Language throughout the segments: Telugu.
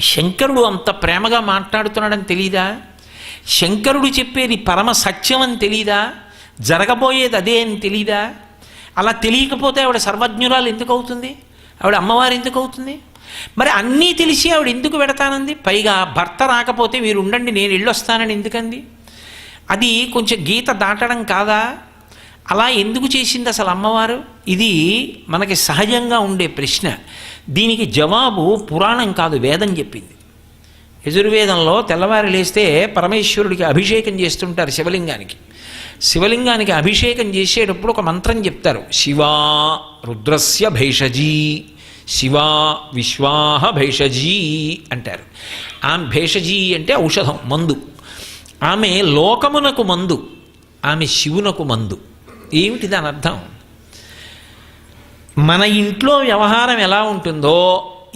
శంకరుడు అంత ప్రేమగా మాట్లాడుతున్నాడని తెలీదా? శంకరుడు చెప్పేది పరమ సత్యం అని తెలీదా? జరగబోయేది అదే అని తెలీదా? అలా తెలియకపోతే ఆవిడ సర్వజ్ఞురాలు ఎందుకు అవుతుంది? ఆవిడ అమ్మవారు ఎందుకు అవుతుంది? మరి అన్నీ తెలిసి ఆవిడ ఎందుకు పెడతానంది? పైగా భర్త రాకపోతే మీరు ఉండండి నేను వెళ్ళొస్తానని ఎందుకంది? అది కొంచెం గీత దాటడం కాదా? అలా ఎందుకు చేసింది అసలు అమ్మవారు? ఇది మనకి సహజంగా ఉండే ప్రశ్న. దీనికి జవాబు పురాణం కాదు వేదం చెప్పింది. యజుర్వేదంలో తెల్లవారి లేస్తే పరమేశ్వరుడికి అభిషేకం చేస్తుంటారు శివలింగానికి. శివలింగానికి అభిషేకం చేసేటప్పుడు ఒక మంత్రం చెప్తారు. శివా రుద్రస్య భేషజీ శివా విశ్వాహ భేషజీ అంటారు. ఆమె భేషజీ అంటే ఔషధం మందు. ఆమె లోకమునకు మందు ఆమె శివునకు మందు. ఏమిటి దాని అర్థం? మన ఇంట్లో వ్యవహారం ఎలా ఉంటుందో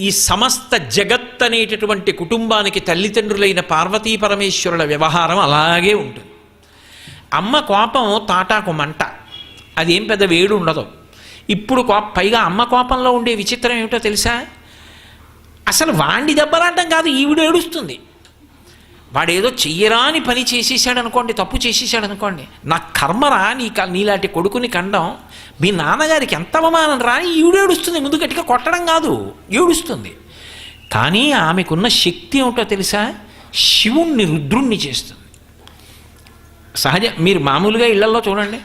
ఈ సమస్త జగత్ అనేటటువంటి కుటుంబానికి తల్లిదండ్రులైన పార్వతీ పరమేశ్వరుల వ్యవహారం అలాగే ఉంటుంది. అమ్మ కోపం తాటాకు మంట. అదేం పెద్ద వేడు ఉండదు. ఇప్పుడు కోప పైగా అమ్మ కోపంలో ఉండే విచిత్రం ఏమిటో తెలుసా? అసలు వాణ్ణి దెబ్బలాడడం కాదు ఈవిడ ఏడుస్తుంది. వాడేదో చెయ్యరాని పని చేసేసాడు అనుకోండి తప్పు చేసేసాడు అనుకోండి నా కర్మరా నీ నీలాంటి కొడుకుని కండం మీ నాన్నగారికి ఎంత అవమానం రా అని ముందు గట్టిగా కొట్టడం కాదు ఏడుస్తుంది. కానీ ఆమెకున్న శక్తి ఏమిటో తెలుసా? శివుణ్ణి రుద్రుణ్ణి చేస్తుంది. సహజ మీరు మామూలుగా ఇళ్ళలో చూడండి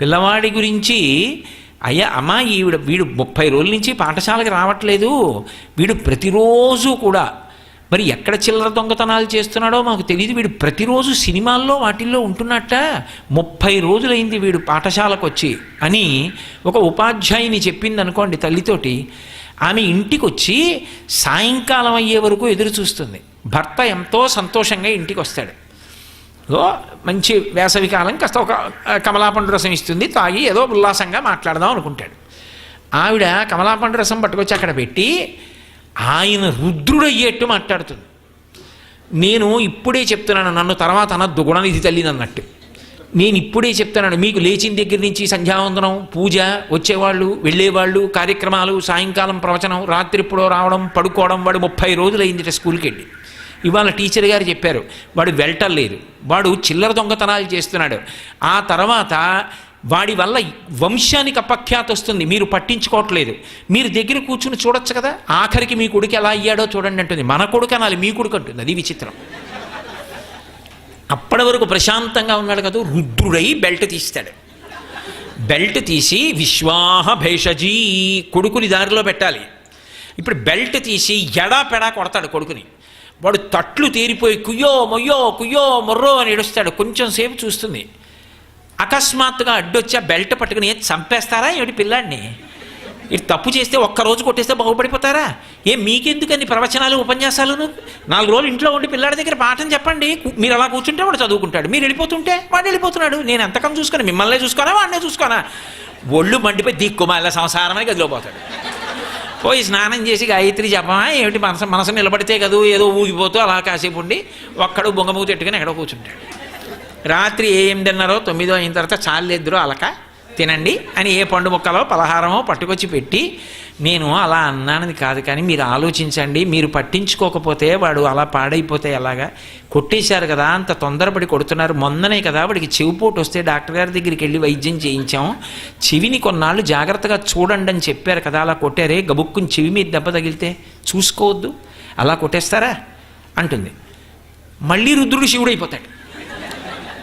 పిల్లవాడి గురించి అయ్యా అమ్మా ఈవిడ వీడు ముప్పై రోజుల నుంచి పాఠశాలకు రావట్లేదు వీడు ప్రతిరోజు కూడా మరి ఎక్కడ చిల్లర దొంగతనాలు చేస్తున్నాడో మాకు తెలియదు వీడు ప్రతిరోజు సినిమాల్లో వాటిల్లో ఉంటున్నట్ట. ముప్పై రోజులైంది వీడు పాఠశాలకు వచ్చి అని ఒక ఉపాధ్యాయుని చెప్పింది అనుకోండి తల్లితోటి. ఆమె ఇంటికి వచ్చి సాయంకాలం అయ్యే వరకు ఎదురు చూస్తుంది. భర్త ఎంతో సంతోషంగా ఇంటికి వస్తాడు మంచి మంచి వేసవికాలం కాస్త ఒక కమలాపండు రసం ఇస్తుంది తాగి ఏదో ఉల్లాసంగా మాట్లాడదాం అనుకుంటాడు. ఆవిడ కమలాపండు రసం పట్టుకొచ్చి అక్కడ పెట్టి ఆయన రుద్రుడయ్యేట్టు మాట్లాడుతుంది. నేను ఇప్పుడే చెప్తున్నాను నన్ను తర్వాత అనద్దు గుణనిధి తల్లిని అన్నట్టు నేను ఇప్పుడే చెప్తున్నాను మీకు లేచిన దగ్గర నుంచి సంధ్యావందనం పూజ వచ్చేవాళ్ళు వెళ్ళేవాళ్ళు కార్యక్రమాలు సాయంకాలం ప్రవచనం రాత్రిప్పుడో రావడం పడుకోవడం వాడు ముప్పై రోజులు అయింది స్కూల్కి వెళ్ళి ఇవాళ టీచర్ గారు చెప్పారు వాడు వెళ్ళటం వాడు చిల్లర దొంగతనాలు చేస్తున్నాడు. ఆ తర్వాత వాడి వల్ల వంశానికి అపఖ్యాతి వస్తుంది. మీరు పట్టించుకోవట్లేదు. మీరు దగ్గర కూర్చుని చూడొచ్చు కదా? ఆఖరికి మీ కొడుకు ఎలా అయ్యాడో చూడండి అంటుంది. మన కొడుకు అనాలి మీ కొడుకు అంటుంది. అది విచిత్రం. అప్పటి వరకు ప్రశాంతంగా ఉన్నాడు కదా? రుద్రుడై బెల్ట్ తీస్తాడు. బెల్ట్ తీసి విశ్వాహ భేషజీ కొడుకుని దారిలో పెట్టాలి. ఇప్పుడు బెల్ట్ తీసి ఎడా పెడా కొడతాడు కొడుకుని. వాడు తట్లు తీరిపోయి కుయ్యో మొయ్యో కుయ్యో మొర్రో అని ఏడుస్తాడు. కొంచెం సేపు చూస్తుంది. అకస్మాత్తుగా అడ్డొచ్చి ఆ బెల్ట్ పట్టుకుని చంపేస్తారా? ఏమిటి పిల్లాడిని? ఇటు తప్పు చేస్తే ఒక్క రోజు కొట్టేస్తే బాగుపడిపోతారా? ఏ మీకెందుకని ప్రవచనాలు ఉపన్యాసాలను? నాలుగు రోజులు ఇంట్లో ఉండి పిల్లాడి దగ్గర పాఠం చెప్పండి. మీరు అలా కూర్చుంటే వాడు చదువుకుంటాడు. మీరు వెళ్ళిపోతుంటే వాడు వెళ్ళిపోతున్నాడు. నేను ఎంతకం చూసుకుని మిమ్మల్నే చూసుకోనా? వాడినే చూసుకోనా? ఒళ్ళు మండిపోయి దిక్కుమాల సంసారమని గదిలో పోతాడు. పోయి స్నానం చేసి గాయత్రి జపమా? ఏమిటి మనసు మనసు నిలబడితే కదూ? ఏదో ఊగిపోతూ అలా కాసేపు ఉండి ఒక్కడు బొంగమూతి ఎట్టుకుని ఎక్కడో కూర్చుంటాడు. రాత్రి ఏ ఎనిమిదిన్నరో తొమ్మిదో అయిన తర్వాత చాలేద్దరో అలక తినండి అని ఏ పండు ముక్కలో పలహారమో పట్టుకొచ్చి పెట్టి నేను అలా అన్నానని కాదు కానీ మీరు ఆలోచించండి మీరు పట్టించుకోకపోతే వాడు అలా పాడైపోతే ఎలాగా? కొట్టేశారు కదా అంత తొందరపడి కొడుతున్నారు. మొన్ననే కదా వాడికి చెవిపోటు వస్తే డాక్టర్ గారి దగ్గరికి వెళ్ళి వైద్యం చేయించాం. చెవిని కొన్నాళ్ళు జాగ్రత్తగా చూడండి అని చెప్పారు కదా అలా కొట్టారే గబుక్కుని చెవి మీద దెబ్బ తగిలితే చూసుకోవద్దు. అలా కొట్టేస్తారా? అంటుంది. మళ్ళీ రుద్రుడు శివుడైపోతాడు.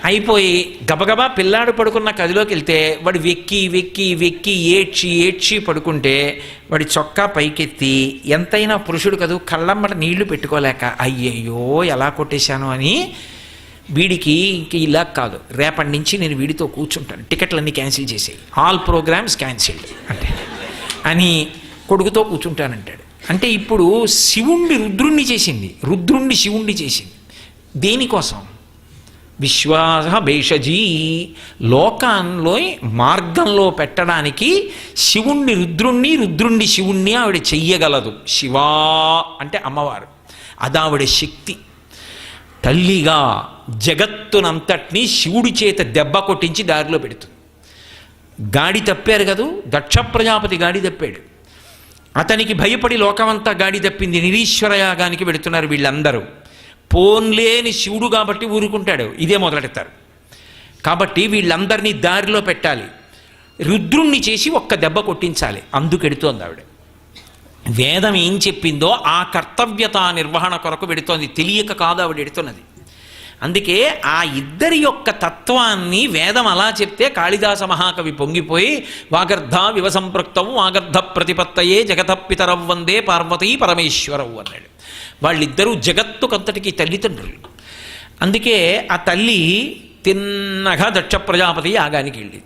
అయిపోయి గబగబా పిల్లాడు పడుకున్న గదిలోకి వెళ్తే వాడు వెక్కి వెక్కి వెక్కి ఏడ్చి ఏడ్చి పడుకుంటే వాడి చొక్కా పైకెత్తి ఎంతైనా పురుషుడు కదూ కళ్ళమ్మట నీళ్ళు పెట్టుకోలేక అయ్యయ్యో ఎలా కొట్టేశాను అని వీడికి ఇంక ఇలా కాదు. రేపటి నుంచి నేను వీడితో కూర్చుంటాను. టికెట్లన్నీ క్యాన్సిల్ చేసేయి. ఆల్ ప్రోగ్రామ్స్ క్యాన్సిల్డ్ అంటే అని కొడుకుతో కూర్చుంటానంటాడు. అంటే ఇప్పుడు శివుణ్ణి రుద్రుణ్ణి చేసింది. రుద్రుణ్ణి శివుణ్ణి చేసింది. దేనికోసం? విశ్వాస భేషజీ. లోకంలో మార్గంలో పెట్టడానికి శివుణ్ణి రుద్రుణ్ణి రుద్రుణ్ణి శివుణ్ణి ఆవిడ చెయ్యగలదు. శివా అంటే అమ్మవారు. అది ఆవిడ శక్తి. తల్లిగా జగత్తునంతటినీ శివుడి చేత దెబ్బ కొట్టించి దారిలో పెడుతుంది. గాడి తప్పారు కదూ? దక్ష ప్రజాపతి గాడి తప్పాడు. అతనికి భయపడి లోకమంతా గాడి తప్పింది నిరీశ్వర యాగానికి వీళ్ళందరూ. పోన్లేని శివుడు కాబట్టి ఊరుకుంటాడు. ఇదే మొదలెడతారు. కాబట్టి వీళ్ళందరినీ దారిలో పెట్టాలి. రుద్రుణ్ణి చేసి ఒక్క దెబ్బ కొట్టించాలి. అందుకెడుతోంది ఆవిడ. వేదం ఏం చెప్పిందో ఆ కర్తవ్యత నిర్వహణ కొరకు వెడుతోంది. తెలియక కాదు ఆవిడ ఎడుతున్నది. అందుకే ఆ ఇద్దరి యొక్క తత్వాన్ని వేదం అలా చెప్తే కాళిదాస మహాకవి పొంగిపోయి వాగర్ధ వివసంపృక్తం వాగర్ధ ప్రతిపత్తయే జగతపితరవ్ వందే పార్వతీ పరమేశ్వరవు అన్నాడు. వాళ్ళిద్దరూ జగత్తుకంతటికీ తల్లిదండ్రులు. అందుకే ఆ తల్లి తిన్నగా దక్ష ప్రజాపతి యాగానికి వెళ్ళింది.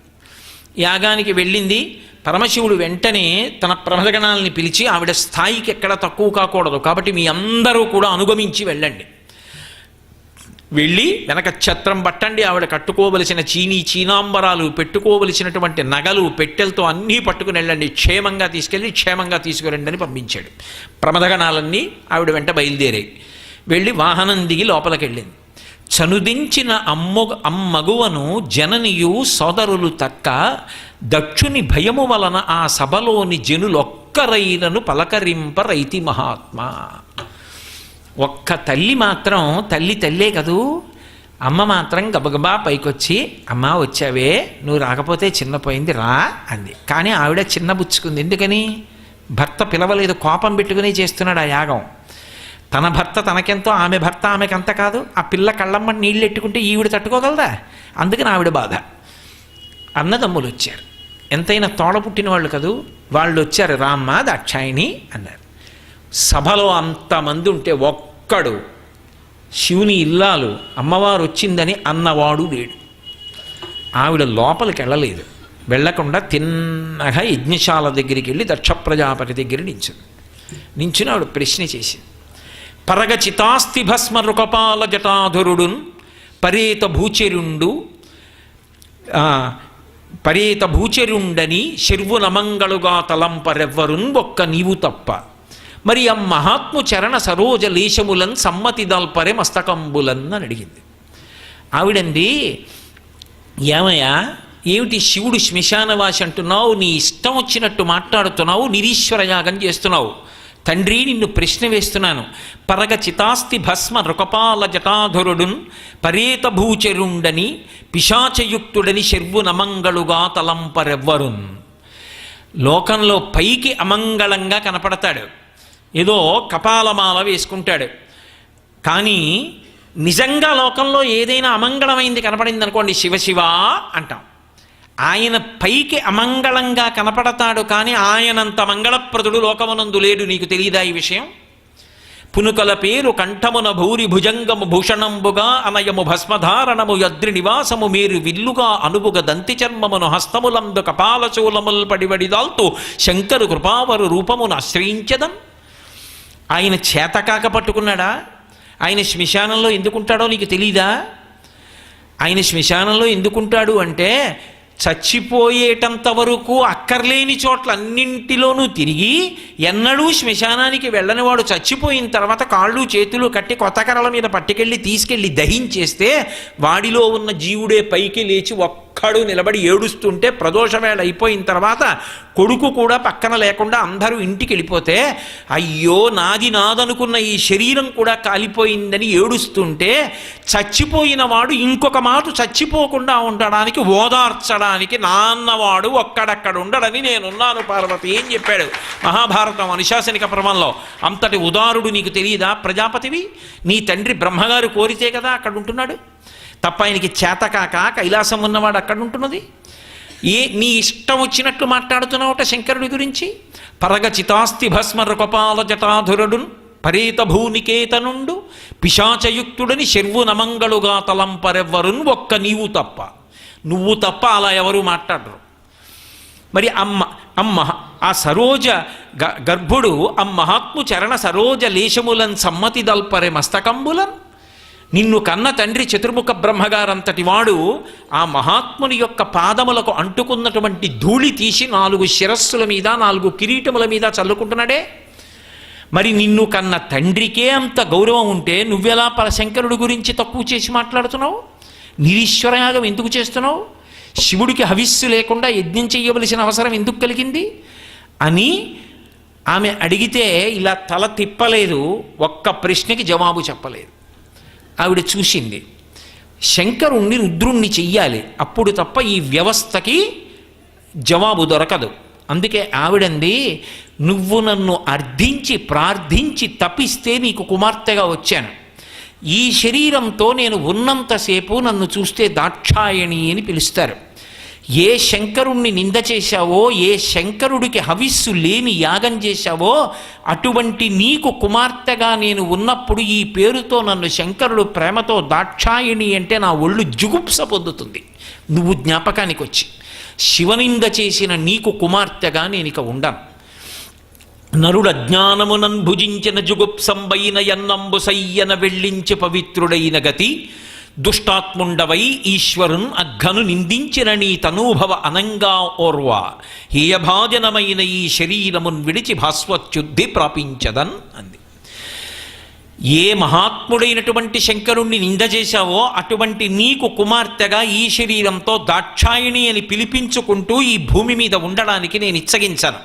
యాగానికి వెళ్ళింది. పరమశివుడు వెంటనే తన ప్రమదగణాలని పిలిచి ఆవిడ స్థాయికి ఎక్కడ తక్కువ కాకూడదు. కాబట్టి మీ అందరూ కూడా అనుగమించి వెళ్ళండి. వెళ్ళి వెనక ఛత్రం పట్టండి. ఆవిడ కట్టుకోవలసిన చీనీ చీనాంబరాలు పెట్టుకోవలసినటువంటి నగలు పెట్టెలతో అన్నీ పట్టుకుని వెళ్ళండి. క్షేమంగా తీసుకెళ్ళి క్షేమంగా తీసుకురండి అని పంపించాడు. ప్రమదగణాలన్నీ ఆవిడ వెంట బయలుదేరాయి. వెళ్ళి వాహనం దిగి లోపలికి వెళ్ళింది చనుదించిన అమ్ము అమ్మగువను జననియు సోదరులు తక్క దక్షుని భయము వలన ఆ సభలోని జనులొక్కరైనను పలకరింప రైతి మహాత్మా. ఒక్క తల్లి మాత్రం తల్లి తల్లే కదూ? అమ్మ మాత్రం గబగబా పైకొచ్చి అమ్మ వచ్చావే నువ్వు రాకపోతే చిన్నపోయింది రా అంది. కానీ ఆవిడ చిన్న బుచ్చుకుంది. ఎందుకని? భర్త పిలవలేదు కోపం పెట్టుకుని చేస్తున్నాడు ఆ యాగం. తన భర్త తనకెంతో ఆమె భర్త ఆమెకంత కాదు. ఆ పిల్ల కళ్ళమ్మ నీళ్ళు ఎట్టుకుంటే ఈవిడ తట్టుకోగలదా? అందుకని ఆవిడ బాధ. అన్నదమ్ములు వచ్చారు. ఎంతైనా తోడ పుట్టిన వాళ్ళు కదూ? వాళ్ళు వచ్చారు రామ్మ దాక్షాయిని అన్నారు. సభలో అంతమంది ఉంటే ఒక్కడు శివుని ఇల్లాలు అమ్మవారు వచ్చిందని అన్నవాడు లేడు. ఆవిడ లోపలికి వెళ్ళలేదు వెళ్ళకుండా తిన్నగా యజ్ఞశాల దగ్గరికి వెళ్ళి దక్ష ప్రజాపతి దగ్గర నించుంది. నించుని ఆవిడ ప్రశ్న చేసింది. పరగ చితాస్తి భస్మ రుకపాల జటాధురుడున్ పరేత భూచరుండు పరేత భూచరుండని శర్వునమంగళుగా తలంపరెవ్వరున్ ఒక్క నీవు తప్ప. మరి ఆ మహాత్ము చరణ సరోజ లేశములన్ సమ్మతి దల్పరే మస్తకంబులన్ అని అడిగింది. ఆవిడంది ఏమయ్యా ఏమిటి శివుడు శ్మశానవాసి అంటున్నావు? నీ ఇష్టం వచ్చినట్టు మాట్లాడుతున్నావు నిరీశ్వర యాగం చేస్తున్నావు. తండ్రి నిన్ను ప్రశ్న వేస్తున్నాను. పరగ చితాస్తి భస్మ నృకపాల జటాధరుడున్ పరేతభూచరుండని పిశాచయుక్తుడని శర్వు నమంగళుగా తలంపరెవ్వరున్. లోకంలో పైకి అమంగళంగా కనపడతాడు. ఏదో కపాలమాల వేసుకుంటాడు. కానీ నిజంగా లోకంలో ఏదైనా అమంగళమైంది కనపడింది అనుకోండి శివశివ అంటాం. ఆయన పైకి అమంగళంగా కనపడతాడు కానీ ఆయనంత మంగళప్రదుడు లోకమునందు లేడు నీకు తెలియదా ఈ విషయం? పునుకల పేరు కంఠమున భూరి భుజంగము భూషణంబుగా అనయము భస్మధారణము యద్రి నివాసము మీరు విల్లుగా అనుబుగ దంతి చర్మమును హస్తములందు కపాలచూలముల్ పడివడిదాల్తూ శంకరు కృపావరు రూపమును ఆశ్రయించదం ఆయన చేతకాక పట్టుకున్నాడా? ఆయన శ్మశానంలో ఎందుకుంటాడో నీకు తెలీదా? ఆయన శ్మశానంలో ఎందుకుంటాడు అంటే చచ్చిపోయేటంత వరకు అక్కర్లేని చోట్ల అన్నింటిలోనూ తిరిగి ఎన్నడూ శ్మశానానికి వెళ్ళని వాడు చచ్చిపోయిన తర్వాత కాళ్ళు చేతులు కట్టి కొత్త కర్రల మీద పట్టుకెళ్ళి తీసుకెళ్ళి దహించేస్తే వాడిలో ఉన్న జీవుడే పైకి లేచి ఒక్కడు నిలబడి ఏడుస్తుంటే ప్రదోషవేళ అయిపోయిన తర్వాత కొడుకు కూడా పక్కన లేకుండా అందరూ ఇంటికి వెళ్ళిపోతే అయ్యో నాది నాదనుకున్న ఈ శరీరం కూడా కాలిపోయిందని ఏడుస్తుంటే చచ్చిపోయిన వాడు ఇంకొక మాట చచ్చిపోకుండా ఉండడానికి ఓదార్చడానికి నాన్నవాడు ఒక్కడక్కడ ఉండడని నేనున్నాను పార్వతి. ఏం చెప్పాడు? మహాభారతం అనుశాసనిక పర్వంలో అంతటి ఉదారుడు నీకు తెలియదా ప్రజాపతివి? నీ తండ్రి బ్రహ్మగారు కోరితే కదా అక్కడ ఉంటున్నాడు? తప్ప ఆయనకి చేతకాక కైలాసం ఉన్నవాడు అక్కడ ఉంటున్నది? ఏ నీ ఇష్టం వచ్చినట్లు మాట్లాడుతున్నావుట శంకరుడి గురించి? పరగ చితాస్తి భస్మ రూపపాల జటాధురుడున్ పరేత భూనికేతనుండు పిశాచయుక్తుడని శర్వు నమంగళుగా తలంపరెవ్వరున్ ఒక్క నీవు తప్ప. నువ్వు తప్ప అలా ఎవరు మాట్లాడరు. మరి అమ్మ అమ్మ ఆ సరోజ గ గర్భుడు అమ్మహాత్ము చరణ సరోజ లేశములన్ సమ్మతి దల్పరే మస్తకంబులన్ నిన్ను కన్న తండ్రి చతుర్ముఖ బ్రహ్మగారంతటి వాడు ఆ మహాత్ముని యొక్క పాదములకు అంటుకున్నటువంటి ధూళి తీసి నాలుగు శిరస్సుల మీద నాలుగు కిరీటముల మీద చల్లుకుంటున్నాడే. మరి నిన్ను కన్న తండ్రికే అంత గౌరవం ఉంటే నువ్వెలా పరశంకరుడి గురించి తక్కువ చేసి మాట్లాడుతున్నావు? నిరీశ్వరయాగం ఎందుకు చేస్తున్నావు? శివుడికి హవిస్సు లేకుండా యజ్ఞం చేయవలసిన అవసరం ఎందుకు కలిగింది? అని ఆమె అడిగితే ఇలా తల తిప్పలేదు ఒక్క ప్రశ్నకి జవాబు చెప్పలేదు. ఆవిడ చూసింది. శంకరుణ్ణి రుద్రుణ్ణి చెయ్యాలి. అప్పుడు తప్ప ఈ వ్యవస్థకి జవాబు దొరకదు. అందుకే ఆవిడంది నువ్వు నన్ను అర్థించి ప్రార్థించి తపిస్తే నీకు కుమార్తెగా వచ్చాను. ఈ శరీరంతో నేను ఉన్నంతసేపు నన్ను చూస్తే దాక్షాయణి అని పిలుస్తారు. ఏ శంకరుణ్ణి నింద చేశావో ఏ శంకరుడికి హవిస్సు లేని యాగం చేశావో అటువంటి నీకు కుమార్తెగా నేను ఉన్నప్పుడు ఈ పేరుతో నన్ను శంకరుడు ప్రేమతో దాక్షాయణి అంటే నా ఒళ్ళు జుగుప్స పొందుతుంది. నువ్వు జ్ఞాపకానికి వచ్చి శివనింద చేసిన నీకు కుమార్తెగా నేను ఇక ఉండను నరుడ జ్ఞానమునన్ భుజించిన జుగుప్సంబైన ఎన్నంబు సయ్యన వెళ్ళించి పవిత్రుడైన గతి దుష్టాత్ముండవై ఈశ్వరున్ అఘను నిందించిన నీ తనూభవ అనంగా ఓర్వ హేయభాజనమైన ఈ శరీరమున్ విడిచి భాస్వచ్యుద్ధి ప్రాపించదన్ అంది. ఏ మహాత్ముడైనటువంటి శంకరుణ్ణి నింద చేశావో అటువంటి నీకు కుమార్తెగా ఈ శరీరంతో దాక్షాయిణి అని పిలిపించుకుంటూ ఈ భూమి మీద ఉండడానికి నేను ఇచ్చగించాను.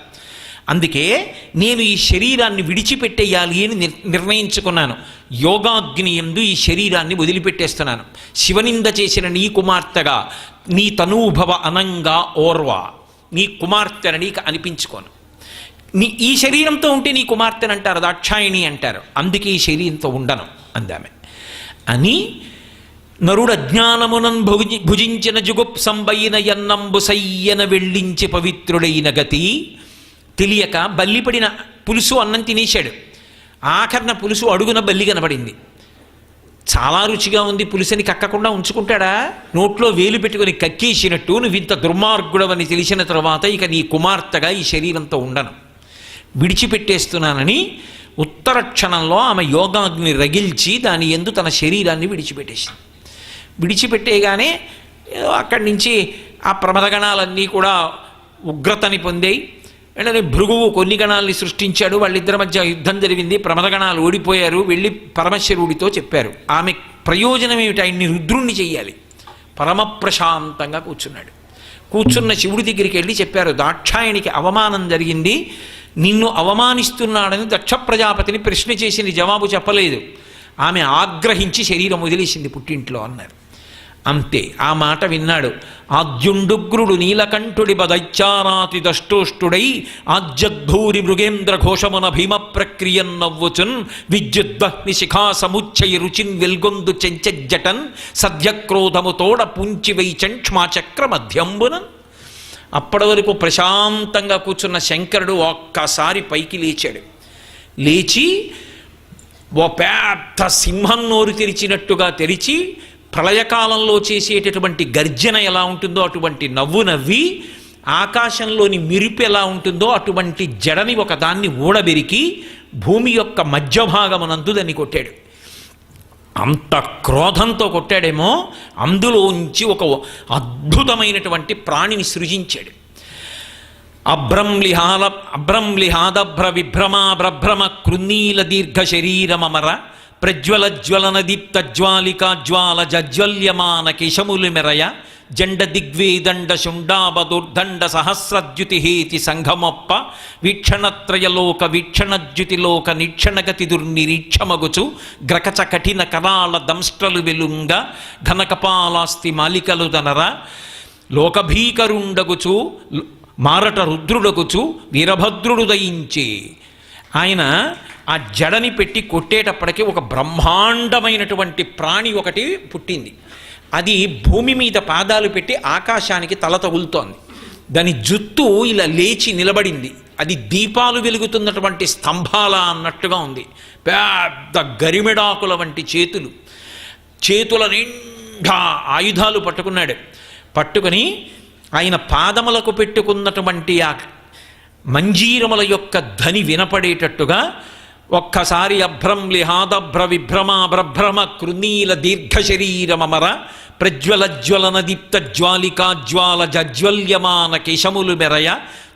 అందుకే నేను ఈ శరీరాన్ని విడిచిపెట్టేయాలి అని నిర్ణయించుకున్నాను. యోగాగ్ని ఎందు ఈ శరీరాన్ని వదిలిపెట్టేస్తున్నాను. శివనింద చేసిన నీ కుమార్తెగా నీ తనూభవ అనంగా ఓర్వ. నీ కుమార్తెన నీకు అనిపించుకోను. నీ ఈ శరీరంతో ఉంటే నీ కుమార్తెని అంటారు దాక్షాయిణి అంటారు. అందుకే ఈ శరీరంతో ఉండను అందామె. అని నరుడు అజ్ఞానమునన్ భుజి భుజించిన జుగుప్సంబైన ఎన్నంబు సయ్యన వెళ్ళించి పవిత్రుడైన గతి తెలియక బల్లిపడిన పులుసు అన్నం తినేశాడు. ఆఖరణ పులుసు అడుగున బల్లి కనబడింది. చాలా రుచిగా ఉంది పులుసుని కక్కకుండా ఉంచుకుంటాడా? నోట్లో వేలు పెట్టుకొని కక్కేసినట్టు నువ్వు ఇంత దుర్మార్గుడవని తెలిసిన తర్వాత ఇక నీ కుమార్తెగా ఈ శరీరంతో ఉండను. విడిచిపెట్టేస్తున్నానని ఉత్తర క్షణంలో ఆమె యోగాగ్ని రగిల్చి దాని ఎందు తన శరీరాన్ని విడిచిపెట్టేసింది. విడిచిపెట్టేయగానే అక్కడి నుంచి ఆ ప్రమదగణాలన్నీ కూడా ఉగ్రతని పొందాయి. వెంటనే భృగువు కొన్ని గణాలని సృష్టించాడు. వాళ్ళిద్దరి మధ్య యుద్ధం జరిగింది. ప్రమదగణాలు ఓడిపోయారు. వెళ్ళి పరమశివుడితో చెప్పారు. ఆమె ప్రయోజనం ఏమిటి? ఆయన్ని రుద్రుణ్ణి చెయ్యాలి. పరమ ప్రశాంతంగా కూర్చున్నాడు. కూర్చున్న శివుడి దగ్గరికి వెళ్ళి చెప్పారు దాక్షాయణికి అవమానం జరిగింది. నిన్ను అవమానిస్తున్నాడని దక్ష ప్రజాపతిని ప్రశ్న చేసింది. జవాబు చెప్పలేదు. ఆమె ఆగ్రహించి శరీరం వదిలేసింది పుట్టింట్లో అన్నారు. అంతే. ఆ మాట విన్నాడు. ఆద్యుండుగ్రుడు నీలకంఠుడి బదైచారాతి దష్టోష్టుడై ఆజ్యద్భూరి మృగేంద్ర ఘోషమున భీమ ప్రక్రియన్ నవ్వుచున్ విద్యుద్వహ్ని శిఖా సముచ్చయ రుచిన్ వెల్గొందు చెంచజ్జటన్ సద్యక్రోధముతోడ పుంచి వైచంక్ష్మాచక్ర మధ్యంబునన్ అప్పటి వరకు ప్రశాంతంగా కూర్చున్న శంకరుడు ఒక్కసారి పైకి లేచాడు. లేచి ఓ పెద్ద సింహం నోరు తెరిచినట్టుగా తెరిచి ప్రళయకాలంలో చేసేటటువంటి గర్జన ఎలా ఉంటుందో అటువంటి నవ్వు నవ్వి ఆకాశంలోని మిరుపు ఎలా ఉంటుందో అటువంటి జడని ఒకదాన్ని ఊడబెరికి భూమి యొక్క మధ్య భాగమునందు దాన్ని కొట్టాడు. అంత క్రోధంతో కొట్టాడేమో అందులోంచి ఒక అద్భుతమైనటువంటి ప్రాణిని సృజించాడు. అభ్రంలిహాల అభ్రంలిహాదభ్ర విభ్రమా బ్రభ్రమ కృన్నీల దీర్ఘ శరీరమమర ప్రజ్వల జ్వలన దీప్త జ్వాలికా జ్వాల జజ్వల్యమాన కేశములు మెరయ జండ దిగ్వేదండ శుండాబదుర్దండ సహస్రద్యుతిహేతి సంఘమొప్ప వీక్షణత్రయలోక వీక్షణద్యుతిలోక నిక్షణగతి దుర్నిరీక్షమగుచు గ్రకచ కఠిన కరాళ దంష్ట్రలు వెలుంగ ఘనకపాలాస్తి మాలికలు దనర లోకభీకరుండగుచు మారట రుద్రుడగుచు వీరభద్రుడు దయించి ఆయన ఆ జడని పెట్టి కొట్టేటప్పటికి ఒక బ్రహ్మాండమైనటువంటి ప్రాణి ఒకటి పుట్టింది. అది భూమి మీద పాదాలు పెట్టి ఆకాశానికి తల తగులుతోంది. దాని జుత్తు ఇలా లేచి నిలబడింది. అది దీపాలు వెలుగుతున్నటువంటి స్తంభాల అన్నట్టుగా ఉంది. పెద్ద గరిమెడాకుల వంటి చేతులు. చేతుల నిండా ఆయుధాలు పట్టుకున్నాడు. పట్టుకొని ఆయన పాదములకు పెట్టుకున్నటువంటి ఆ మంజీరముల యొక్క ధని వినపడేటట్టుగా ఒక్కసారి అభ్రం లిహాదభ్ర విభ్రమా బ్రభ్రమ కృనీల దీర్ఘ శరీరమర ప్రజ్వల జ్వలన దీప్త జ్వాలికాజ్వాల జజ్వల్యమాన కిశములు మెరయ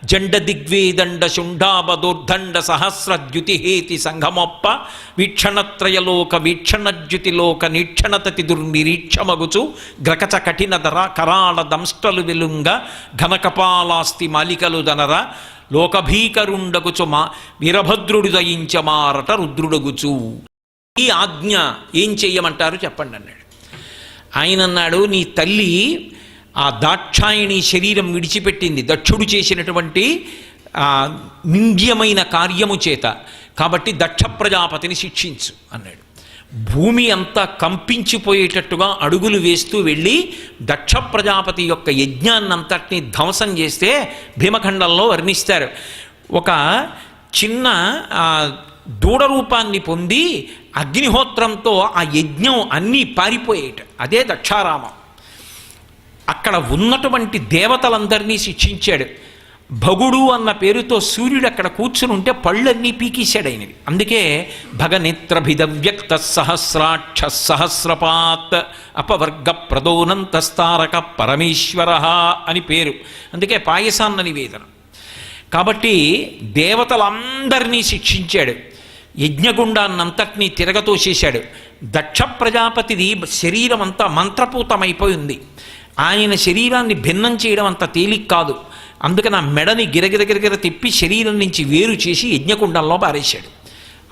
జండ దిగ్వేదండ శుండాబదోర్దండ సహస్రద్యుతిహేతి సంఘమొప్ప వీక్షణత్రయలోక వీక్షణద్యుతిలోక నీక్షణతతి దుర్నిరీక్షమగుచు గ్రకచ కఠినధర కరాళ దంష్టలు వెలుంగ ఘనకపాలాస్తి మాలికలు దనర లోకభీకరుండగుచు మా వీరభద్రుడు దయించమారట రుద్రుడగుచు. ఈ ఆజ్ఞ ఏం చెయ్యమంటారు చెప్పండి అన్నాడు. ఆయన అన్నాడు నీ తల్లి ఆ దాక్షాయణి శరీరం విడిచిపెట్టింది. దక్షుడు చేసినటువంటి నింద్యమైన కార్యము చేత. కాబట్టి దక్ష ప్రజాపతిని శిక్షించు అన్నాడు. భూమి అంతా కంపించిపోయేటట్టుగా అడుగులు వేస్తూ వెళ్ళి దక్ష ప్రజాపతి యొక్క యజ్ఞాన్నంతటినీ ధ్వంసం చేస్తే భీమఖండంలో వర్ణిస్తారు. ఒక చిన్న దూడ రూపాన్ని పొంది అగ్నిహోత్రంతో ఆ యజ్ఞం అన్నీ పారిపోయేట. అదే దక్షారామం. అక్కడ ఉన్నటువంటి దేవతలందరినీ శిక్షించాడు. భగుడు అన్న పేరుతో సూర్యుడు అక్కడ కూర్చుని ఉంటే పళ్ళన్నీ పీకేశాడు ఆయనవి అందుకే భగనేత్రభిదవ్యక్త సహస్రాక్ష సహస్రపాత్ అపవర్గ ప్రదోనంతస్తారక పరమేశ్వర అని పేరు. అందుకే పాయసాన్న నివేదన. కాబట్టి దేవతలందరినీ శిక్షించాడు. యజ్ఞగుండాన్నంతటినీ తిరగతోసేశాడు. దక్ష ప్రజాపతిది శరీరం అంతా మంత్రపూతమైపోయింది. ఆయన శరీరాన్ని భిన్నం చేయడం అంత తేలిక కాదు. అందుకని ఆ మెడని గిరగిర గిరగిర తిప్పి శరీరం నుంచి వేరు చేసి యజ్ఞకుండంలో పారేశాడు.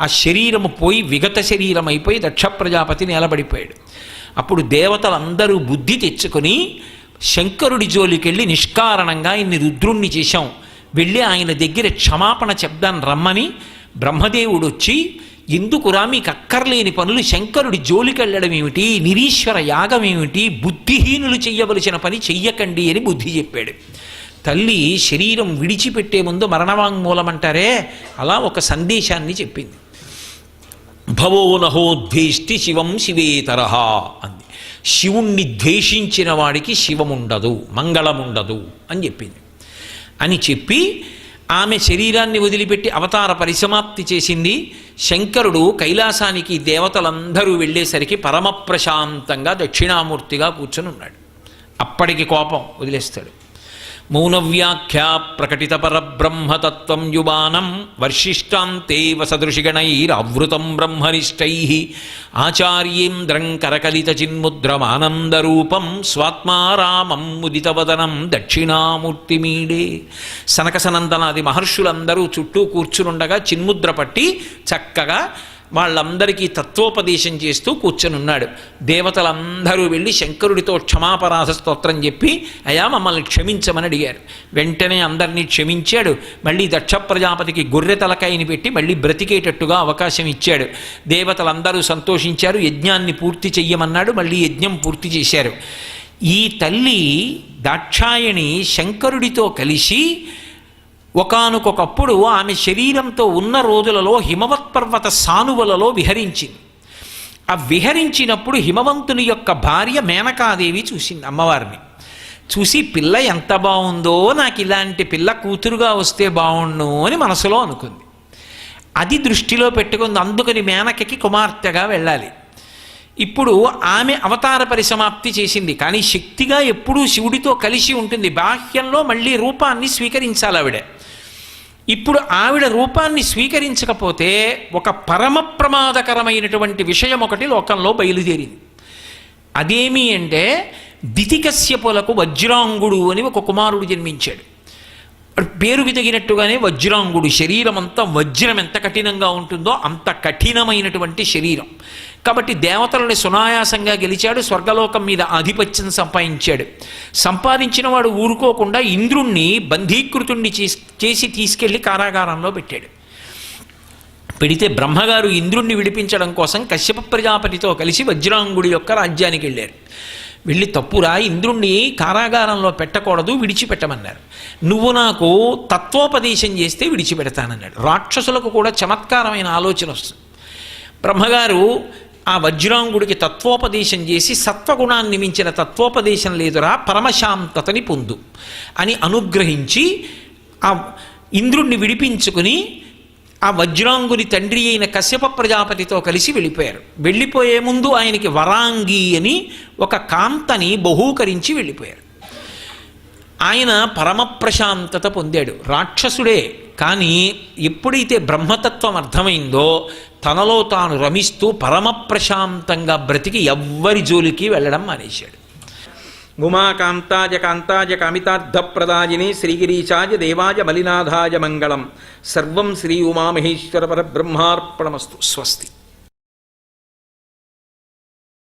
ఆ శరీరము పోయి విగత శరీరం అయిపోయి దక్ష ప్రజాపతి నిలబడిపోయాడు. అప్పుడు దేవతలందరూ బుద్ధి తెచ్చుకొని శంకరుడి జోలికెళ్ళి నిష్కారణంగా ఇన్ని రుద్రుణ్ణి చేశాం. వెళ్ళి ఆయన దగ్గర క్షమాపణ చెప్దాను రమ్మని బ్రహ్మదేవుడు వచ్చి ఎందుకురా మీకు అక్కర్లేని పనులు శంకరుడి జోలికెళ్ళడం ఏమిటి? నిరీశ్వర యాగం ఏమిటి? బుద్ధిహీనులు చెయ్యవలసిన పని చెయ్యకండి అని బుద్ధి చెప్పాడు. తల్లి శరీరం విడిచిపెట్టే ముందు మరణవాంగ్మూలమంటారే? అలా ఒక సందేశాన్ని చెప్పింది. భవో నహోద్వేష్టి శివం శివేతరహ అంది. శివుణ్ణి ద్వేషించిన వాడికి శివముండదు మంగళముండదు అని చెప్పింది. అని చెప్పి ఆమె శరీరాన్ని వదిలిపెట్టి అవతార పరిసమాప్తి చేసింది. శంకరుడు కైలాసానికి దేవతలందరూ వెళ్ళేసరికి పరమప్రశాంతంగా దక్షిణామూర్తిగా కూర్చుని ఉన్నాడు అప్పటికి కోపం వదిలేస్తాడు. మౌనవ్యాఖ్యా ప్రకటిత పరబ్రహ్మతత్వం యువానం వర్షిష్టాంతే వసదృషిగణైరావృతం బ్రహ్మనిష్టై ఆచార్యేంద్రం కరకలితచిన్ముద్రమానందరూపం స్వాత్మారామం ముదితవదనం దక్షిణామూర్తిమీడే సనకసనందనాది మహర్షులందరూ చుట్టూ కూర్చునుండగా చిన్ముద్ర పట్టి చక్కగా వాళ్ళందరికీ తత్వోపదేశం చేస్తూ కూర్చొనున్నాడు దేవతలందరూ వెళ్ళి శంకరుడితో క్షమాపరాధ స్తోత్రం చెప్పి అయా మమ్మల్ని క్షమించమని అడిగారు. వెంటనే అందరినీ క్షమించాడు. మళ్ళీ దక్ష ప్రజాపతికి గొర్రె తలకాయని పెట్టి మళ్ళీ బ్రతికేటట్టుగా అవకాశం ఇచ్చాడు. దేవతలందరూ సంతోషించారు. యజ్ఞాన్ని పూర్తి చెయ్యమన్నాడు. మళ్ళీ యజ్ఞం పూర్తి చేశారు. ఈ తల్లి దాక్షాయణి శంకరుడితో కలిసి ఒకనకొకప్పుడు ఆమె శరీరంతో ఉన్న రోజులలో హిమవత్ పర్వత సానువలలో విహరించింది. ఆ విహరించినప్పుడు హిమవంతుని యొక్క భార్య మేనకాదేవి చూసింది అమ్మవారిని. చూసి పిల్ల ఎంత బాగుందో నాకు ఇలాంటి పిల్ల కూతురుగా వస్తే బాగుండు అని మనసులో అనుకుంది. అది దృష్టిలో పెట్టుకుంది. అందుకని మేనకకి కుమార్తెగా వెళ్ళాలి. ఇప్పుడు ఆమె అవతార పరిసమాప్తి చేసింది. కానీ శక్తిగా ఎప్పుడూ శివుడితో కలిసి ఉంటుంది. బాహ్యంలో మళ్ళీ రూపాన్ని స్వీకరించాలి ఆవిడ. ఇప్పుడు ఆవిడ రూపాన్ని స్వీకరించకపోతే ఒక పరమ ప్రమాదకరమైనటువంటి విషయం ఒకటి లోకంలో బయలుదేరింది. అదేమి అంటే దితికశ్యపులకు వజ్రాంగుడు అని ఒక కుమారుడు జన్మించాడు. పేరుకి తగినట్టుగానే వజ్రాంగుడు శరీరం అంతా వజ్రం ఎంత కఠినంగా ఉంటుందో అంత కఠినమైనటువంటి శరీరం. కాబట్టి దేవతలని సునాయాసంగా గెలిచాడు స్వర్గలోకం మీద ఆధిపత్యం సంపాదించాడు. సంపాదించిన వాడు ఊరుకోకుండా ఇంద్రుణ్ణి బంధీకృతుణ్ణి చేసి- చేసి తీసుకెళ్ళి కారాగారంలో పెట్టాడు. పెడితే బ్రహ్మగారు ఇంద్రుణ్ణి విడిపించడం కోసం కశ్యప ప్రజాపతితో కలిసి వజ్రాంగుడి యొక్క రాజ్యానికి వెళ్ళారు. వెళ్ళి తప్పురా ఇంద్రుణ్ణి కారాగారంలో పెట్టకూడదు విడిచిపెట్టమన్నారు. నువ్వు నాకు తత్వోపదేశం చేస్తే విడిచిపెడతానన్నాడు. రాక్షసులకు కూడా చమత్కారమైన ఆలోచన వస్తుంది. బ్రహ్మగారు ఆ వజ్రాంగుడికి తత్వోపదేశం చేసి సత్వగుణాన్ని మించిన తత్వోపదేశం లేదురా పరమశాంతతని పొందు అని అనుగ్రహించి ఆ ఇంద్రుణ్ణి విడిపించుకుని ఆ వజ్రాంగుని తండ్రి అయిన కశ్యప ప్రజాపతితో కలిసి వెళ్ళిపోయారు. వెళ్ళిపోయే ముందు ఆయనకి వరాంగి అని ఒక కాంతని బహూకరించి వెళ్ళిపోయారు. ఆయన పరమ ప్రశాంతత పొందాడు. రాక్షసుడే కానీ ఎప్పుడైతే బ్రహ్మతత్వం అర్థమైందో తనలో తాను రమిస్తూ పరమప్రశాంతంగా బ్రతికి ఎవ్వరి జోలికి వెళ్ళడం మానేశాడు. గుమాకాంతాజ కాంతాజ కామితార్థప్రదాయిని శ్రీగిరీచాజ దేవాజ మలినాథాయ మంగళం. సర్వం శ్రీ ఉమామహేశ్వర పరబ్రహ్మార్పణమస్తు. స్వస్తి.